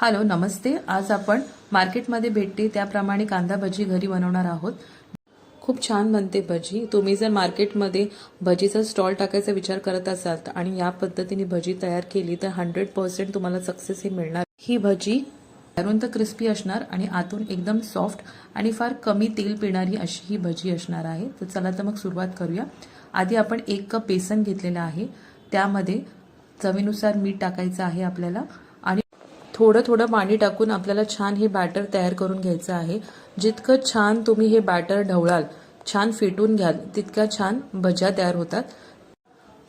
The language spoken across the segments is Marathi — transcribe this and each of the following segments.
हॅलो नमस्ते. आज आपण मार्केटमध्ये भेटते त्याप्रमाणे कांदा भजी घरी बनवणार आहोत. खूप छान बनते भजी. तुम्ही जर मार्केटमध्ये भजीचा स्टॉल टाकायचा विचार करत असाल आणि या पद्धतीने भजी तयार केली तर हंड्रेड पर्सेंट तुम्हाला सक्सेस हे मिळणार. ही भजी बाहेरून तर क्रिस्पी असणार आणि आतून एकदम सॉफ्ट आणि फार कमी तेल पिणारी अशी ही भजी असणार आहे. तर चला तर मग सुरुवात करूया. आधी आपण एक कप बेसन घेतलेलं आहे. त्यामध्ये चवीनुसार मीठ टाकायचं आहे आपल्याला. थोडं थोडं पाणी टाकून आपल्याला छान हे बॅटर तयार करून घ्यायचं आहे. जितकं छान तुम्ही हे बॅटर ढवळाल छान फेटून घ्याल तितक्या छान भज्या तयार होतात.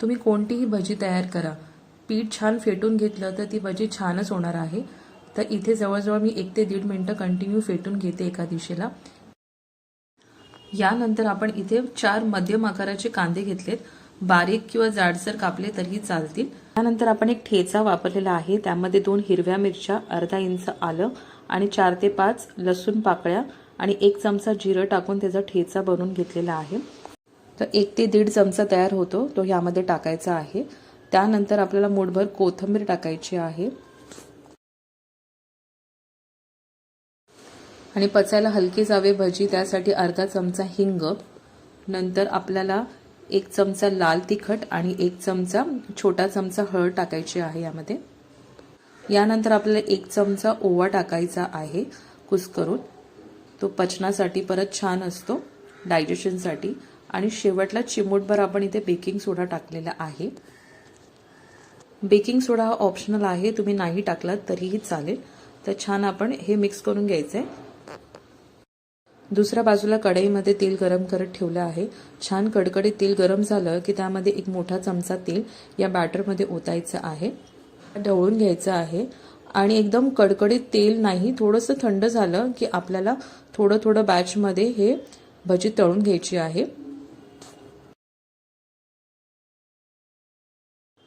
तुम्ही कोणतीही भजी तयार करा. पीठ छान फेटून घेतलं तर ती भजी छानच होणार आहे. तर इथे जवळजवळ मी एक ते दीड मिनटं कंटिन्यू फेटून घेते एका दिशेला. यानंतर आपण इथे चार मध्यम आकाराचे कांदे घेतलेत. बारीक किंवा जाडसर कापले तरीही चालतील. त्यानंतर आपण एक ठेचा वापरलेला आहे. त्यामध्ये दोन हिरव्या मिरच्या अर्धा इंच आलं आणि चार ते पाच लसूण पाकळ्या आणि एक चमचा जिरं टाकून त्याचा ठेचा बनवून घेतलेला आहे. तर एक ते दीड चमचा तयार होतो. तो यामध्ये टाकायचा आहे. त्यानंतर आपल्याला मूठभर कोथिंबीर टाकायची आहे. आणि पचायला हलकी जावे भजी त्यासाठी अर्धा चमचा हिंग. नंतर आपल्याला एक चमचा लाल तिखट आणि एक चमचा छोटा चमचा हळद टाकायची आहे यामध्ये. यानंतर आपल्याला एक चमचा ओवा टाकायचा आहे कुस्करून. तो पचनासाठी परत छान असतो डायजेशनसाठी आणि शेवटला चिमूटभर आपण इथे बेकिंग सोडा टाकलेला आहे. बेकिंग सोडा हा ऑप्शनल आहे तुम्ही नाही टाकलात तरीही चालेल. तर छान आपण हे मिक्स करून घ्यायचं आहे दुसऱ्या बाजूला कढईमध्ये तेल गरम करत ठेवलं आहे. छान कडकडीत तेल गरम झालं की त्यामध्ये एक मोठा चमचा तेल या बॅटरमध्ये ओतायचं आहे. ढवळून घ्यायचं आहे. आणि एकदम कडकडीत तेल नाही थोडंसं थंड झालं की आपल्याला थोडं थोडं बॅचमध्ये हे भजी तळून घ्यायची आहे.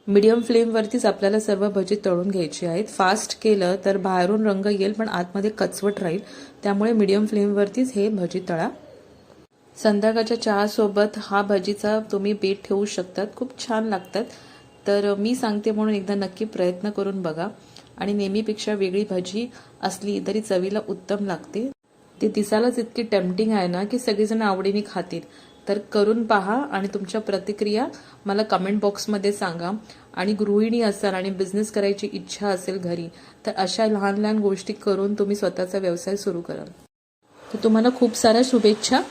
मीडियम फ्लेमवरतीच आपल्याला सर्व भजी तळून घ्यायची आहेत. फास्ट केलं तर बाहेरून रंग येईल पण आतमध्ये कचवट राहील. त्यामुळे मीडियम फ्लेमवरतीच हे भजी तळा. संध्याकाळच्या चहासोबत हा भजीचा तुम्ही बेट ठेवू शकतात. खूप छान लागतात. तर मी सांगते म्हणून एकदा नक्की प्रयत्न करून बघा. आणि नेहमीपेक्षा वेगळी भजी असली तरी चवीला उत्तम लागते. ती दिसायलाच इतकी टेम्पटिंग आहे ना की सगळेजण आवडीने खातील. तर करून पहा आणि तुमच्या प्रतिक्रिया मला कमेंट बॉक्समध्ये सांगा. आणि गृहिणी असाल आणि बिझनेस करायची इच्छा असेल घरी तर अशा लहान लहान गोष्टी करून तुम्ही स्वतःचा व्यवसाय सुरू कराल तर तुम्हाला खूप साऱ्या शुभेच्छा.